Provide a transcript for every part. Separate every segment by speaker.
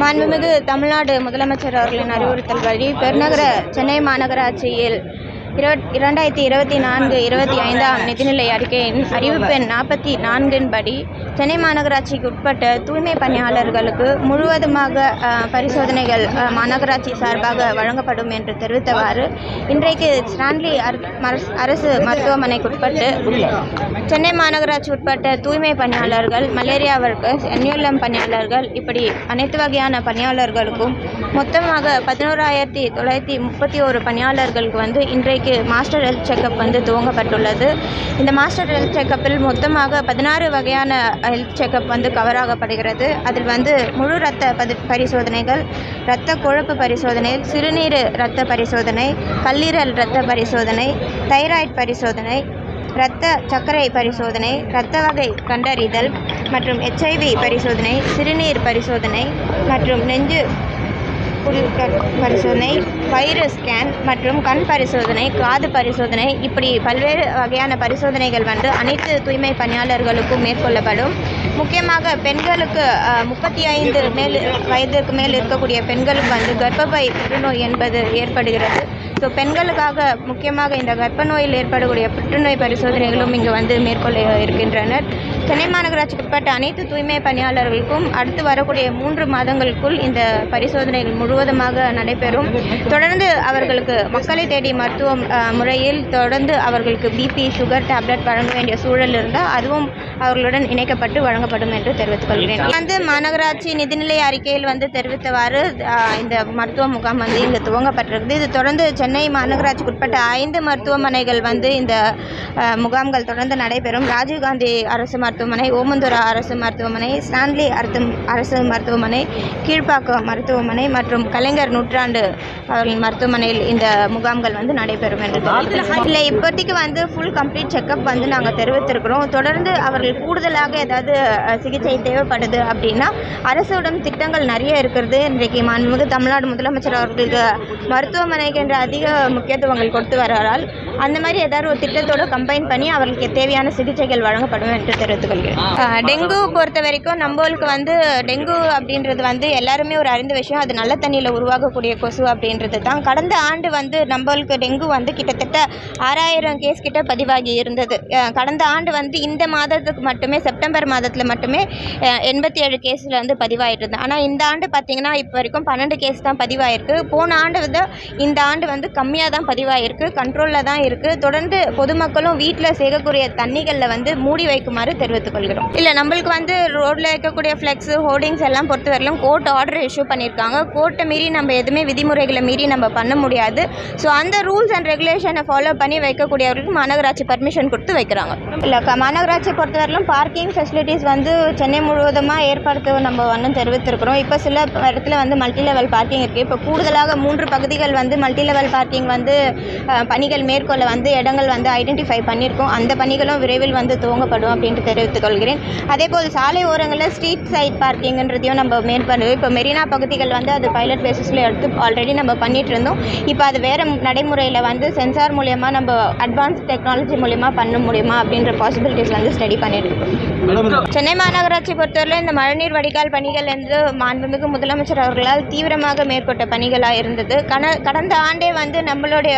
Speaker 1: மாண்புமிகு தமிழ்நாடு முதலமைச்சர் அவர்களின் அறிவுறுத்தல்படி பெருநகர சென்னை மாநகராட்சியில் இரண்டாயிரத்தி இருபத்தி நான்கு இருபத்தி ஐந்தாம் நிதிநிலை அறிக்கையின் அறிவிப்பெண் நாற்பத்தி நான்கின் படி சென்னை மாநகராட்சிக்கு உட்பட்ட தூய்மை பணியாளர்களுக்கு முழுவதுமாக பரிசோதனைகள் மாநகராட்சி சார்பாக வழங்கப்படும் என்று தெரிவித்தவாறு இன்றைக்கு ஸ்டான்லி அரசு மருத்துவமனைக்கு உட்பட்டு சென்னை மாநகராட்சி உட்பட்ட தூய்மை பணியாளர்கள் மலேரியா ஒர்க்கர்ஸ் பணியாளர்கள் இப்படி அனைத்து வகையான பணியாளர்களுக்கும் மொத்தமாக பதினோராயிரத்தி தொள்ளாயிரத்தி முப்பத்தி ஒரு பணியாளர்களுக்கு வந்து இன்றைக்கு மாஸ்டர் ஹெல்த் செக்கப் வந்து துவங்கப்பட்டுள்ளது. இந்த மாஸ்டர் ஹெல்த் செக்கப்பில் மொத்தமாக பதினாறு வகையான ஹெல்த் செக்கப் வந்து கவர் ஆகப்படுகிறது அதில் வந்து முழு இரத்த பதி பரிசோதனைகள் இரத்த கொழுப்பு பரிசோதனை சிறுநீர் இரத்த பரிசோதனை கல்லீரல் இரத்த பரிசோதனை தைராய்டு பரிசோதனை இரத்த சர்க்கரை பரிசோதனை இரத்த வகை கண்டறிதல் மற்றும் எச்ஐவி பரிசோதனை சிறுநீர் பரிசோதனை மற்றும் நெஞ்சு பரிசோதனை வைரஸ் ஸ்கேன் மற்றும் கண் பரிசோதனை காது பரிசோதனை இப்படி பல்வேறு வகையான பரிசோதனைகள் வந்து அனைத்து தூய்மை பணியாளர்களுக்கும் மேற்கொள்ளப்படும். முக்கியமாக பெண்களுக்கு முப்பத்தி ஐந்து மேல் வயதுக்கு மேல் இருக்கக்கூடிய பெண்களுக்கு வந்து கர்ப்பப்பை புற்றுநோய் என்பது ஏற்படுகிறது. ஸோ பெண்களுக்காக முக்கியமாக இந்த கர்ப்ப நோயில் ஏற்படக்கூடிய புற்றுநோய் பரிசோதனைகளும் இங்கு வந்து மேற்கொள்ள இருக்கின்றனர். சென்னை மாநகராட்சிக்கு உட்பட்ட அனைத்து தூய்மை பணியாளர்களுக்கும் அடுத்து வரக்கூடிய மூன்று மாதங்களுக்குள் இந்த பரிசோதனைகள் முழுவதுமாக நடைபெறும். தொடர்ந்து அவர்களுக்கு மக்களை தேடி மருத்துவம் முறையில் தொடர்ந்து அவர்களுக்கு பிபி சுகர் டேப்லெட் வழங்க வேண்டிய சூழல் இருந்தால் அதுவும் அவர்களுடன் இணைக்கப்பட்டு வழங்கப்படும் என்று தெரிவித்துக் கொள்கிறேன். வந்து மாநகராட்சி நிதிநிலை அறிக்கையில் வந்து தெரிவித்தவாறு இந்த மருத்துவ முகாம் வந்து இங்கு துவங்கப்பட்டிருக்குது இது தொடர்ந்து சென்னை மாநகராட்சிக்கு உட்பட்ட ஐந்து மருத்துவமனைகள் வந்து இந்த முகாம்கள் தொடர்ந்து நடைபெறும். ராஜீவ்காந்தி அரசு மருத்துவமனை ஓமந்தூரா அரசு மருத்துவமனை ஸ்டான்லி அர்த்தம் அரசு மருத்துவமனை கீழ்ப்பாக்கம் மருத்துவமனை மற்றும் கலைஞர் நூற்றாண்டு அவர்களின் மருத்துவமனையில் இந்த முகாம்கள் வந்து நடைபெறும் என்று இல்லை இப்போதைக்கு வந்து ஃபுல் கம்ப்ளீட் செக்கப் வந்து நாங்கள் தெரிவித்திருக்கிறோம். தொடர்ந்து அவர்கள் கூடுதலாக ஏதாவது சிகிச்சை தேவைப்படுது அப்படின்னா அரசிடம் திட்டங்கள் நிறைய இருக்கிறது. இன்றைக்கு மாண்புமிகு தமிழ்நாடு முதலமைச்சர் அவர்களுக்கு மருத்துவமனைக்கு என்ற அதிக முக்கியத்துவங்கள் கொடுத்து வர்றாரால் அந்த மாதிரி ஏதாவது ஒரு திட்டத்தோட கம்பைன் பண்ணி அவர்களுக்கு தேவையான சிகிச்சைகள் வழங்கப்படும் என்று தெரிவித்துக் கொள்கிறேன். டெங்கு பொறுத்த வரைக்கும் நம்மளுக்கு வந்து டெங்கு அப்படின்றது வந்து எல்லாருமே ஒரு அறிந்த விஷயம். அது நல்ல தண்ணியில் உருவாகக்கூடிய கொசு அப்படின்றது தான். கடந்த ஆண்டு வந்து நம்மளுக்கு டெங்கு வந்து கிட்டத்தட்ட ஆறாயிரம் கேஸ் கிட்ட பதிவாகி இருந்தது. கடந்த ஆண்டு வந்து இந்த மாதத்துக்கு மட்டுமே செப்டம்பர் மாதத்தில் மட்டுமே எண்பத்தி ஏழு கேஸில் வந்து இருந்தது. ஆனால் இந்த ஆண்டு பார்த்தீங்கன்னா இப்போ வரைக்கும் பன்னெண்டு கேஸ் தான் பதிவாயிருக்கு. போன ஆண்டு வந்து இந்த ஆண்டு வந்து கம்மியாக தான் பதிவாயிருக்கு. கண்ட்ரோலில் தான் இருக்குது தொடர்ந்து பொதுமக்களும் வீட்டில் சேர்க்கக்கூடிய தண்ணிகளில் வந்து மூடி வைக்குமாறு தெரிவித்துக் கொள்கிறோம். இல்லை நம்மளுக்கு வந்து ரோட்டில் இருக்கக்கூடிய ஃப்ளெக்ஸு ஹோர்டிங்ஸ் எல்லாம் பொறுத்தவரையிலும் கோர்ட் ஆர்டர் இஷ்யூ பண்ணியிருக்காங்க கோர்ட்டை மீறி நம்ம எதுவுமே விதிமுறைகளை மீறி நம்ம பண்ண முடியாது. ஸோ அந்த ரூல்ஸ் அண்ட் ரெகுலேஷனை ஃபாலோ பண்ணி வைக்கக்கூடியவர்களுக்கு மாநகராட்சி பர்மிஷன் கொடுத்து வைக்கிறாங்க. இல்லை மாநகராட்சி பொறுத்தவரையிலும் பார்க்கிங் ஃபெசிலிட்டிஸ் வந்து சென்னை முழுவதுமாக ஏற்படுத்த நம்ம வந்து தெரிவித்திருக்கிறோம். இப்போ சில இடத்துல வந்து மல்டி லெவல் பார்க்கிங் இருக்குது இப்போ கூடுதலாக மூன்று பகுதிகள் வந்து மல்டி லெவல் பார்க்கிங் வந்து பணிகள் மேற்கொள்ள வந்து இடங்கள் வந்து ஐடென்டிஃபை பண்ணியிருக்கோம் அந்த பணிகளும் விரைவில் வந்து துவங்கப்படும் அப்படின்ட்டு தெரிவித்துக் கொள்கிறேன். அதேபோல் சாலை ஓரங்களில் ஸ்ட்ரீட் சைட் பார்க்கிங்ன்றதையும் நம்ம மேற்கொண்டு இப்போ மெரினா பகுதிகள் வந்து அது பைலட் பேசிஸில் எடுத்து ஆல்ரெடி நம்ம பண்ணிட்டு இருந்தோம். இப்போ அது வேறு நடைமுறையில் வந்து சென்சார் மூலயமா நம்ம அட்வான்ஸ் டெக்னாலஜி மூலயமா பண்ண முடியுமா அப்படின்ற பாசிபிலிட்டிஸ் வந்து ஸ்டடி பண்ணியிருக்கோம் சென்னை மாநகராட்சி பொறுத்தவரை இந்த மழைநீர் வடிகால் பணிகள் என்று மாண்புமிகு முதலமைச்சர் அவர்களால் தீவிரமாக மேற்கொண்ட பணிகளாக இருந்தது. கன கடந்த ஆண்டே வந்து நம்மளுடைய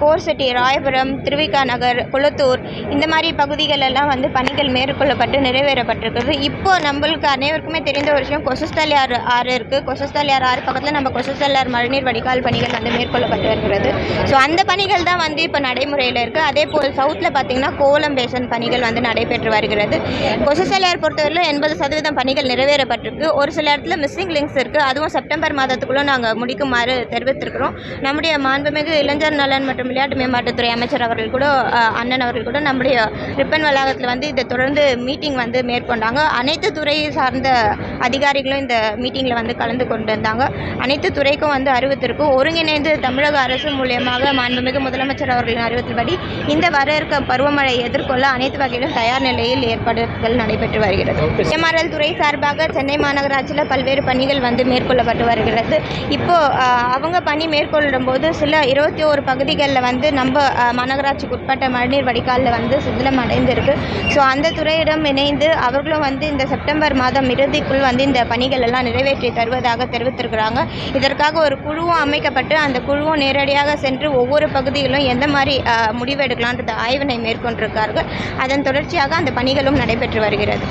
Speaker 1: கோர் சிட்டி ராயபுரம் திருவிகா நகர் குளத்தூர் இந்த மாதிரி பகுதிகள் எல்லாம் வந்து பணிகள் மேற்கொள்ளப்பட்டு நிறைவேறப்பட்டிருக்குது இப்போ நம்மளுக்கு அனைவருக்குமே தெரிந்த ஒரு விஷயம் கொசுஸ்தலியார் ஆறு இருக்குது கொசுஸ்தலியார் ஆறு பக்கத்தில் நம்ம கொசுஸ்தலியார் மழைநீர் வடிகால் பணிகள் வந்து மேற்கொள்ளப்பட்டு வருகிறது. ஸோ அந்த பணிகள் தான் வந்து இப்போ நடைமுறையில் இருக்குது அதே போல் சவுத்தில் பார்த்தீங்கன்னா கோலம் பேசன் பணிகள் வந்து நடைபெற்று வருகிறது. கொசுஸ்தலியார் பொறுத்தவரையில் எண்பது சதவீதம் பணிகள் நிறைவேறப்பட்டிருக்கு. ஒரு சில இடத்துல மிஸ்ஸிங் லிங்க்ஸ் இருக்குது அதுவும் செப்டம்பர் மாதத்துக்குள்ளே நாங்கள் முடிக்குமாறு தெரிவித்திருக்கிறோம். நம்முடைய மாண்புமிகு இளைஞர் நலன் மற்றும் விளையாட்டு மேம்பாட்டுத்துறை அமைச்சர் அவர்கள் கூட அண்ணன் அவர்கள் கூட நம்முடைய ரிப்பன் வளாகத்தில் வந்து இதை தொடர்ந்து மீட்டிங் வந்து மேற்கொண்டாங்க. அனைத்து துறையை சார்ந்த அதிகாரிகளும் இந்த மீட்டிங்கில் வந்து கலந்து கொண்டு இருந்தாங்க அனைத்து துறைக்கும் வந்து அறிவித்திருக்கும். ஒருங்கிணைந்து தமிழக அரசு மூலியமாக மாண்புமிகு முதலமைச்சர் அவர்களின் அறிவித்தபடி இந்த வர இருக்க பருவமழை எதிர்கொள்ள அனைத்து வகையிலும் தயார் நிலையில் ஏற்படு பணிகள் நடைபெற்று வருகிறது. எம்ஆர்எல் துறை சார்பாக சென்னை மாநகராட்சியில் பல்வேறு பணிகள் வந்து மேற்கொள்ளப்பட்டு வருகிறது. இப்போ ஆஹ், அவங்க பணி மேற்கொள்ளும் போது சில இருபத்தி ஓரு பகுதிகளில் வந்து நம்ம மாநகராட்சிக்கு உட்பட்ட மழைநீர் வடிகாலில் வந்து சிதிலம் அடைந்திருக்கு ஸோ அந்த துறையிடம் இணைந்து அவர்களும் வந்து இந்த செப்டம்பர் மாதம் இறுதிக்குள் வந்து இந்த பணிகள் எல்லாம் நிறைவேற்றி தருவதாக தெரிவித்திருக்கிறாங்க. இதற்காக ஒரு குழுவும் அமைக்கப்பட்டு அந்த குழுவும் நேரடியாக சென்று ஒவ்வொரு பகுதியிலும் எந்த மாதிரி ஆஹ், முடிவு எடுக்கலான்றது ஆய்வினை மேற்கொண்டிருக்கார்கள். அதன் தொடர்ச்சியாக அந்த பணிகளும் நடைபெற்று வருகிறது.